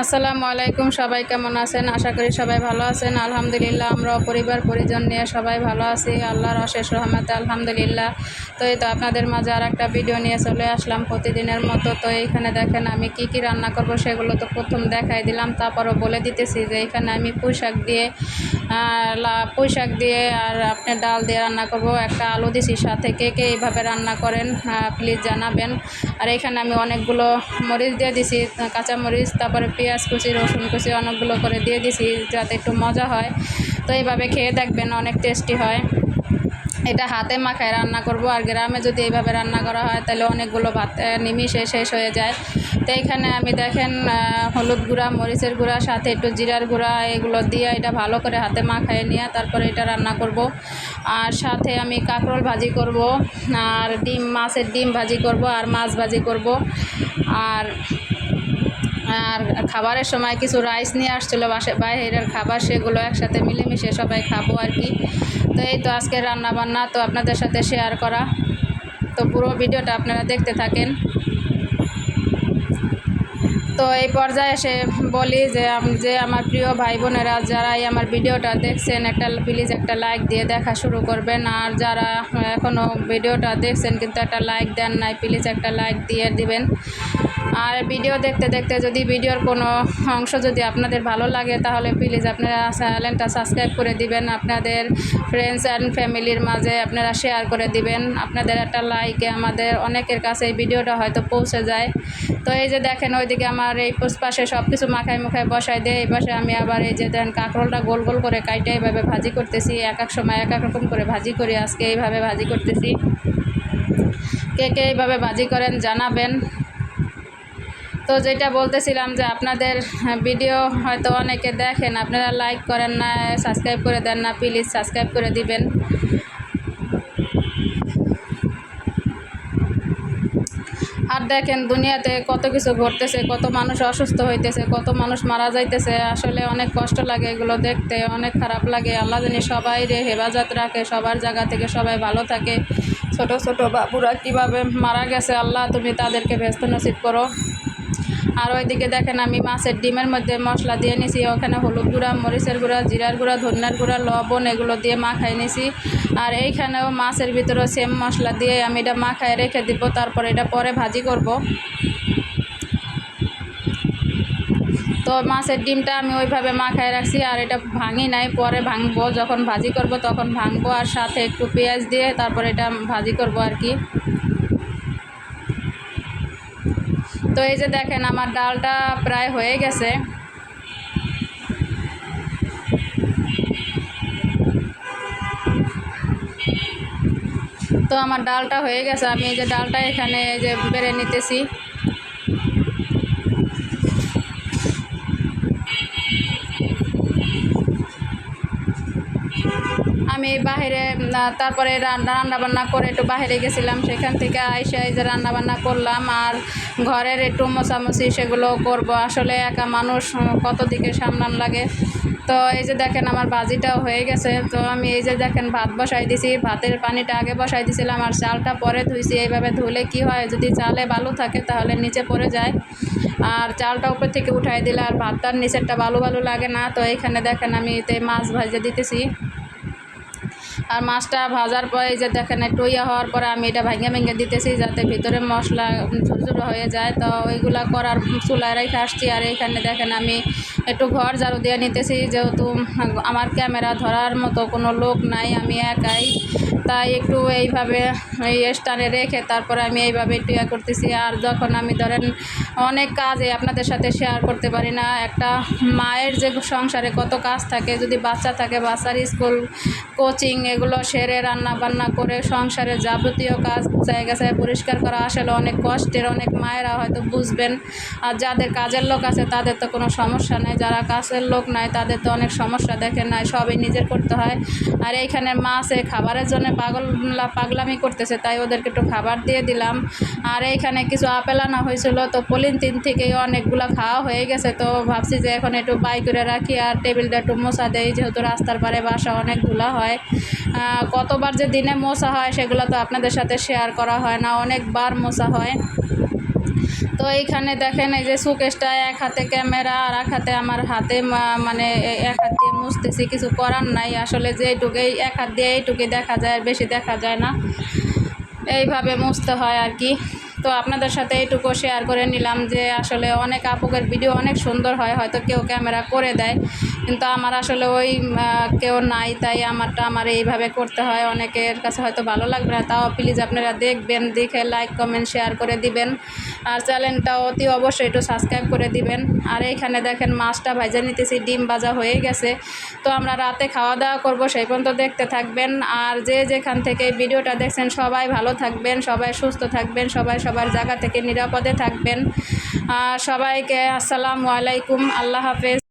আসসালামু আলাইকুম, সবাই কেমন আছেন? আশা করি সবাই ভালো আছেন। আলহামদুলিল্লাহ, আমরা পরিবার, পরিজন নিয়ে সবাই ভালো আছি। আল্লাহর অশেষ রহমতে আলহামদুলিল্লাহ। তো এই তো আপনাদের মাঝে আর একটা ভিডিও নিয়ে চলে আসলাম প্রতিদিনের মতো। তো এইখানে দেখেন আমি কি কি রান্না করব সেগুলো তো প্রথম দেখাই দিলাম, তারপরও বলে দিতেছি যে এখানে আমি পুঁই শাক দিয়ে পুঁই দিয়ে আর আপনার ডাল দিয়ে রান্না করব। একটা আলু দিছি, সাথে কে কে এইভাবে রান্না করেন প্লিজ জানাবেন। আর এখানে আমি অনেকগুলো মরিচ দিয়ে দিছি কাঁচা মরিচ তারপরে পেঁয়াজ কুচি, রসুন কুচি অনেকগুলো করে দিয়ে দিছি যাতে একটু মজা হয়। তো এইভাবে খেয়ে দেখবেন অনেক টেস্টি হয়। এটা হাতে মাখায় রান্না করব আর গ্রামে যদি এইভাবে রান্না করা হয় তাহলে অনেকগুলো ভাত নিমিষে শেষ হয়ে যায়। তো এখানে আমি দেখেন হলুদ গুঁড়া, মরিচের গুঁড়া, সাথে একটু জিরার গুঁড়া, এগুলো দিয়ে এটা ভালো করে হাতে মাখায় নিয়ে তারপরে এটা রান্না করব। আর সাথে আমি কাঁকরোল ভাজি করব, আর ডিম, মাছের ডিম ভাজি করব, আর মাছ ভাজি করব। আর আর খাবারের সময় কিছু রাইস নিয়ে আসছিল, বাসে বাইরের খাবার সেগুলো একসাথে মিলেমিশে সবাই খাব আর কি। তো এই তো আজকে রান্না বান্না তো আপনাদের সাথে শেয়ার করা। তো পুরো ভিডিওটা আপনারা দেখতে থাকেন। তো এই পর্যায়ে এসে বলি যে যে আমার প্রিয় ভাই বোনেরা, যারাই আমার ভিডিওটা দেখছেন, একটা প্লিজ একটা লাইক দিয়ে দেখা শুরু করবেন। আর যারা এখনও ভিডিওটা দেখছেন, কিন্তু একটা লাইক দেন নাই প্লিজ একটা লাইক দিয়ে দিবেন। আর ভিডিও দেখতে দেখতে যদি ভিডিওর কোনো অংশ যদি আপনাদের ভালো লাগে, তাহলে প্লিজ আপনারা চ্যানেলটা সাবস্ক্রাইব করে দিবেন। আপনাদের ফ্রেন্ডস অ্যান্ড ফ্যামিলির মাঝে আপনারা শেয়ার করে দিবেন। আপনাদের একটা লাইকে আমাদের অনেকের কাছে এই ভিডিওটা হয়তো পৌঁছে যায়। তো এই যে দেখেন, ওইদিকে আমার এই পোস পাশে সব কিছু মাখায় মুখায় বসাই দেয়। এই পাশে আমি আবার এই যে দেখেন, কাঁকরোলটা গোল গোল করে কাইটে এইভাবে ভাজি করতেছি। এক এক সময় এক এক রকম করে ভাজি করি আজকে এইভাবে ভাজি করতেছি। কে কে এইভাবে ভাজি করেন জানাবেন। তো যেটা বলতেছিলাম যে আপনাদের ভিডিও হয়তো অনেকে দেখেন, আপনারা লাইক করেন না সাবস্ক্রাইব করে দেন না প্লিজ সাবস্ক্রাইব করে দিবেন। আর দেখেন দুনিয়াতে কত কিছু ঘটতেছে, কত মানুষ অসুস্থ হইতেছে, কত মানুষ মারা যাইতেছে, আসলে অনেক কষ্ট লাগে এগুলো দেখতে, অনেক খারাপ লাগে। আল্লাহ জানি সবাই রে হেফাজত রাখে, সবার জায়গা থেকে সবাই ভালো থাকে। ছোট ছোট বাবুরা কীভাবে মারা গেছে, আল্লাহ তুমি তাদেরকে ব্যস্ত নসিব করো। আর ওইদিকে দেখেন আমি মাছের ডিমের মধ্যে মশলা দিয়ে নিছি, ওখানে হলুদ গুঁড়া, মরিচের গুঁড়া, জিরার গুঁড়া, ধনিয়ার গুঁড়া, লবণ, এগুলো দিয়ে মাখাই নিছি। আর এইখানেও মাছের ভিতরেও সেম মশলা দিয়ে আমি এটা মাখায় রেখে দিব, তারপর এটা পরে ভাজি করব। তো মাছের ডিমটা আমি ওইভাবে মাখায় রাখছি, আর এটা ভাঙি নাই, পরে ভাঙবো, যখন ভাজি করব তখন ভাঙবো, আর সাথে একটু পেঁয়াজ দিয়ে তারপর এটা ভাজি করব আর কি। তো এই যে দেখেন, আমার ডালটা প্রায় হয়ে গেছে। তো আমার ডালটা হয়ে গেছে। আমি এই যে ডালটা এখানে এই যে বেড়ে নিতেছি। আমি বাইরে তারপরে রান্না রান্না করে একটু বাইরে গেছিলাম। সেখান থেকে আইসে যে রান্না বান্না করলাম আর ঘরের একটু মোছামুছি সেগুলো করব। আসলে একা মানুষ কত দিকে সামলান লাগে। তো এই যে দেখেন আমার ভাজিটাও হয়ে গেছে। তো আমি এই যে দেখেন ভাত বসাই দিছি। ভাতের পানিটা আগে বসাই দিছিলাম আর চালটা পরে ধুইছি। এইভাবে ধুলে কি হয়? যদি চালে বালু থাকে তাহলে নিচে পড়ে যায়। আর চালটা উপর থেকে উঠাই দিলে আর ভাতটার নিচেরটা বালু বালু লাগে না। তো এইখানে দেখেন আমি এতে মাছ ভাজে দিতেছি। আর মাছটা ভাজার পরে যে দেখেন একটু ইয়ে হওয়ার পরে আমি এটা ভেঙে ভেঙে দিতেছি যাতে ভিতরে মশলা ঝুরঝুরো হয়ে যায়। তো ওইগুলা করার চুলায় রেখে আসছি। আর এইখানে দেখেন, আমি একটু ঘর ঝাড়ু দিয়ে নিতেছি। যেহেতু আমার ক্যামেরা ধরার মতো কোনো লোক নাই, আমি একাই। তাই একটু এইভাবে এই স্টানে রেখে তারপরে আমি এইভাবে একটু ইয়ে করতেছি। আর যখন আমি ধরেন অনেক কাজে আপনাদের সাথে শেয়ার করতে পারি না, একটা মায়ের যে সংসারে কত কাজ থাকে, যদি বাচ্চা থাকে, বাচ্চার স্কুল কোচিং এগুলো সেরে রান্না বান্না করে, সংসারের যাবতীয় কাজ, জায়গা জায়গায় পরিষ্কার করা আসলে অনেক কষ্টের, অনেক মায়েরা হয়তো বুঝবেন। আর যাদের কাজের লোক আছে, তাদের তো কোনো সমস্যা নেই। যারা কাজের লোক নাই, তাদের তো অনেক সমস্যা দেখে নাই, সবই নিজের করতে হয়। আর এইখানে মাছে খাবারের জন্য পাগল পাগলামি করতেছে, তাই ওদেরকে একটু খাবার দিয়ে দিলাম। আর এইখানে কিছু আপেল আনা হয়েছিল, তো পলিথিন থেকে অনেকগুলো খাওয়া হয়ে গেছে, তো ভাবছি যে এখন একটু বাই করে রাখি, আর টেবিলটা একটু মোছা দেয় যেহেতু রাস্তার পারে বাসা অনেক ধুলা হয়। কতবার যে দিনে মোছা হয় সেগুলো তো আপনাদের সাথে শেয়ার করা হয় না, অনেকবার মোছা হয়। তো এইখানে দেখেন এই যে সুকেশটা এক হাতে ক্যামেরা আর এক হাতে আমার হাতে মানে এক হাত দিয়ে মুছতেছি, কিছু করার নাই। আসলে যে এইটুকুই এক হাত দিয়ে এইটুকুই দেখা যায় বেশি দেখা যায় না। এইভাবে মুছতে হয় আর কি। তো আপনাদের সাথে এইটুকু শেয়ার করে নিলাম যে আসলে অনেক আপুকের ভিডিও অনেক সুন্দর হয়, হয়তো কেউ ক্যামেরা করে দেয়। কিন্তু আমার আসলে ওই কেউ নাই, তাই আমারটা আমার এইভাবে করতে হয়। অনেকের কাছে হয়তো ভালো লাগবে না, তাও প্লিজ আপনারা দেখবেন, দেখে লাইক কমেন্ট শেয়ার করে দিবেন। আর চ্যানেলটা অতি অবশ্যই একটু সাবস্ক্রাইব করে দিবেন। আর এইখানে দেখেন মাছটা ভাজা নিতেছি, ডিম ভাজা হয়ে গেছে। তো আমরা রাতে খাওয়া দাওয়া করব, সেই পর্যন্ত দেখতে থাকবেন। আর যে যেখান থেকে ভিডিওটা দেখছেন, সবাই ভালো থাকবেন, সবাই সুস্থ থাকবেন, সবাই সবার জায়গা থেকে নিরাপদে থাকবেন। সবাইকে আসসালামু আলাইকুম আল্লাহ হাফেজ।